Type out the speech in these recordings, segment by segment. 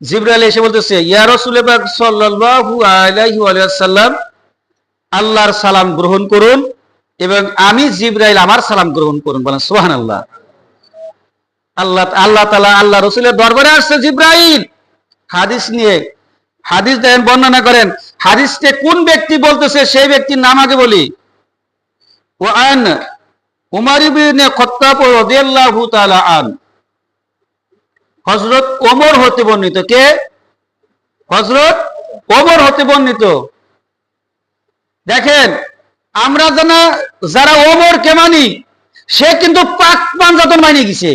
জিব্রাইল এসে বলতেছে, ইয়া রাসূল পাক সাল্লাল্লাহু আলাইহি আল্লাহর সালাম গ্রহণ করুন এবং আমি জিব্রাইল আমার সালাম গ্রহণ করুন। বলেন, সুবহানাল্লাহ। আল্লাহ আল্লাহ তাআলা আল্লাহ রাসূলের দরবারে আসছে জিব্রাইল। হাদিস নিয়ে, হাদিস দেন, বর্ণনা করেন, হাদিসকে কোন ব্যক্তি বলতেছে সেই ব্যক্তির নাম আগে বলি। ও আন উমার ইবনে খাত্তাব রাদিয়াল্লাহু তাআলা আন। হযরত ওমর হতে বর্ণিত। কে? হজরত ওমর হতে বর্ণিত। দেখেন, আমরা জানা যারা ওমর কে মানি, সে কিন্তু পাক পাঞ্জাতন মানিয়ে গেছে।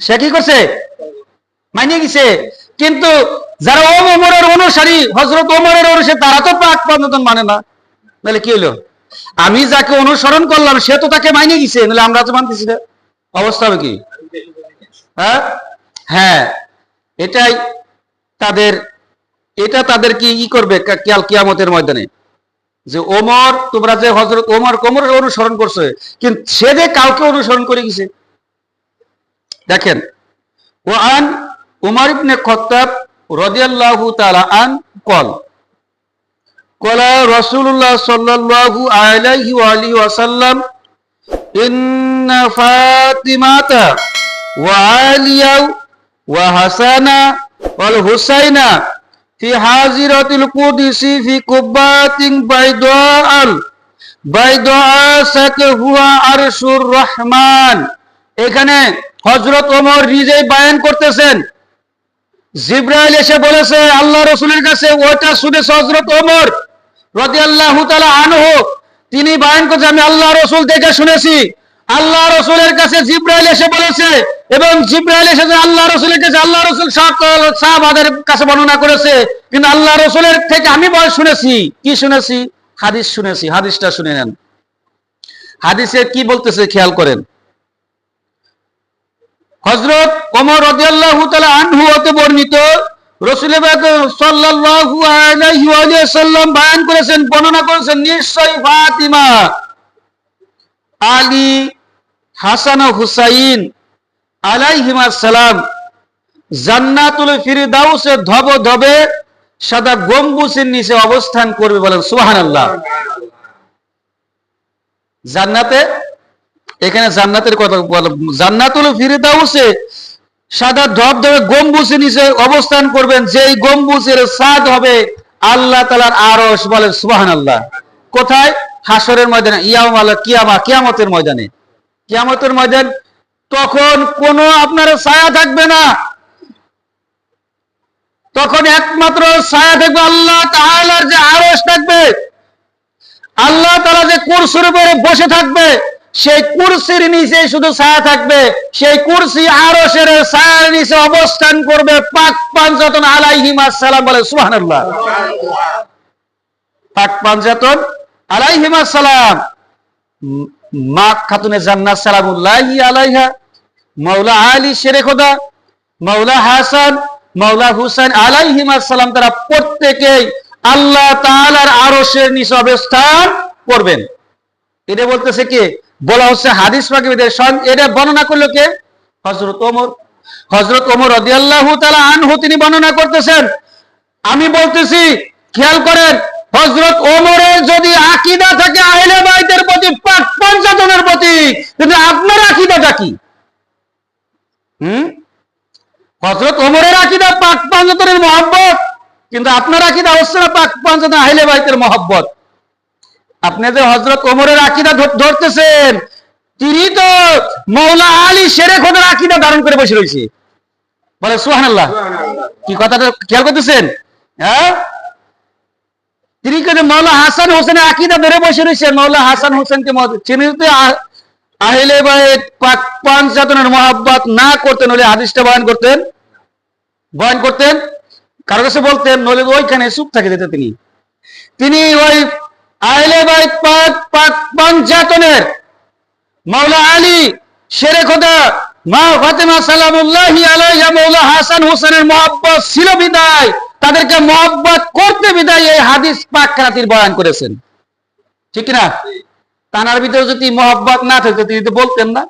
সে কি করছে? মানিয়ে গেছে। কিন্তু যারা ওম ওমরের অনুসারী হজরত ওমরের অনুসারী, তারা তো পাক পাঞ্জাতন মানে না। নাহলে কি হলো? আমি যাকে অনুসরণ করলাম, সে তো তাকে মাইনে গেছে, নাহলে আমরা তো মানতেছি না। অবস্থা হবে কি? হ্যাঁ? হ্যাঁ। এটাই তাদের, এটা তাদেরকে ই করবে কিয়াল, কিয়ামতের ময়দানে? যে ওমর, তোমরা যে হজরত ওমর কোমর অনুসরণ করছ, কিন্তু সে যে কাউকে অনুসরণ করে গেছে। দেখেন ও আন উমার ইবনে খত্তাব রাদিয়াল্লাহু তাআলা আন কল। কলা রাসূলুল্লাহ সাল্লাল্লাহু আলাইহি ওয়া আলিহি ওয়াসাল্লাম, ইন্না ফাতিমাতা فاطمة وعليا وحسن والحسين في حاضرة القدس في قبات بيضاء بيضاء سقفها عرش الرحمن এখানে হযরত ওমর নিজেই বায়ান করতেছেন জিব্রাইল এসে বলেছে আল্লাহ রসুলের কাছে ওটা শুনেছে হজরত ওমর রাদিয়াল্লাহু তাআলা আনহু তিনি বয়ান করছে আমি আল্লাহ রসুল দেখে শুনেছি আল্লাহ রসুলের কাছে জিব্রাইল এসে বলেছে এবং জিব্রাইল এসে আল্লাহ রসুলের কাছে, আল্লাহ রসুল সকল সাহাবাদের কাছে বর্ণনা করেছে। কিন্তু আল্লাহ রসুলের থেকে আমি বল শুনেছি। কি শুনেছি? হাদিস শুনেছি। হাদিসটা শুনে নেন। হাদিসে কি বলতেছে খেয়াল করেন। হজরত ওমর রাদিয়াল্লাহু তাআলা আনহু হতে বর্ণিত, রাসূল সাল্লাল্লাহু আলাইহি বয়ান করেছেন, বর্ণনা করেছেন নিশ্চয় ফাতিমা আলী হাসান ও হুসাইন আলাইহিমা সালাম জান্নাতুল ফিরদাউসে ধব ধবে সাদা গম্বুজের নিচে অবস্থান করবে বলেন, সুবহানাল্লাহ। জান্নাতে? এখানে জান্নাতের কথা বলা জান্নাতুল ফিরদাউসে সাদা ধব ধরে গম্বুজের নিচে অবস্থান করবেন, যেই গম্বুজের সাদ হবে আল্লাহ তালার আরস বলেন, সুবহানাল্লাহ। কোথায়? হাসরের ময়দানে ইয়াম আল্লাহ কিয়ামা কিয়ামতের ময়দানে। কিয়ামতের ময়দান, তখন কোনো আপনার ছায়া থাকবে না। তখন একমাত্র ছায়া থাকবে আল্লাহ তাআলার যে আরশ থাকবে। আল্লাহ তারা যে কুরসির উপরে বসে থাকবে, সেই কুরসির নিচে শুধু ছায়া থাকবে, সেই কুরসি আরশের ছায়ার নিচে অবস্থান করবে পাক পাঞ্জাতন আলাইহিম আসসালাম বলে, সুবহানাল্লাহ। পাক পাঞ্জাতন আলাইহিম আসসালাম। মা খাতুনে জান্নাত সালামুল্লাহি আলাইহা, মাওলা আলী শেরে খোদা, মাওলা হাসান, মাওলা আসসালাম তারা প্রত্যেকেই আল্লাহ করবেন। এটা বলতেছে কি? বলা হচ্ছে হাদিস পাকিদের এটা বর্ণনা করল কে? হজরত ওমর। হজরত ওমর তাআলা আনহু তিনি বর্ণনা করতেছেন। আমি বলতেছি, খেয়াল করেন হজরত ওমরের যদি আকীদা থাকে আহলে বাইতের প্রতি পাক পঞ্চাজনের প্রতি কিন্তু আপনার আকীদাটা কি? হুম? হজরত ওমরের আকীদা পাক পঞ্চাজনের মহব্বত কিন্তু আপনার আকীদা হচ্ছে না পাক পঞ্চাজন আহলে বাইতের মহব্বত। আপনি যে হজরত ওমরের আকিদা ধরতেছেন তিনি তো মৌলা আলী শেরে খোদার আকিদা ধারণ করে বসে রয়েছে। বলে সুহানাল্লাহ কি কথাটা খেয়াল করতেছেন? হ্যাঁ? তিনি কিন্তু মৌলা হাসান হোসেনের আকিদা ধরে বসে রয়েছে? মৌলা হাসান হোসেনকে আহ- আহলে বাইত পাক পাঞ্চাতনের মহাব্বত না করতেন হলে হাদিসটা বয়ান করতেন বয়ান করতেন। কারও কাছে বলতেন, নইলে ওইখানে চুপ থাকে যেতে তিনি। তিনি ওই আহলে বাইত পাক পাক পঞ্চাতনের মাওলা আলী, শেরে খোদা, মা ফাতেমা সালামুল্লাহি আলাইহা, মাওলা হাসান হোসেনের মহব্বত ছিল বিদায়। তাদেরকে মহব্বত করতে বিদায় এই হাদিস পাক রাতির বয়ান করেছেন। ঠিক না তানার ভিতরে যদি মহব্বত না থাকতো তিনি তো বলতেন না।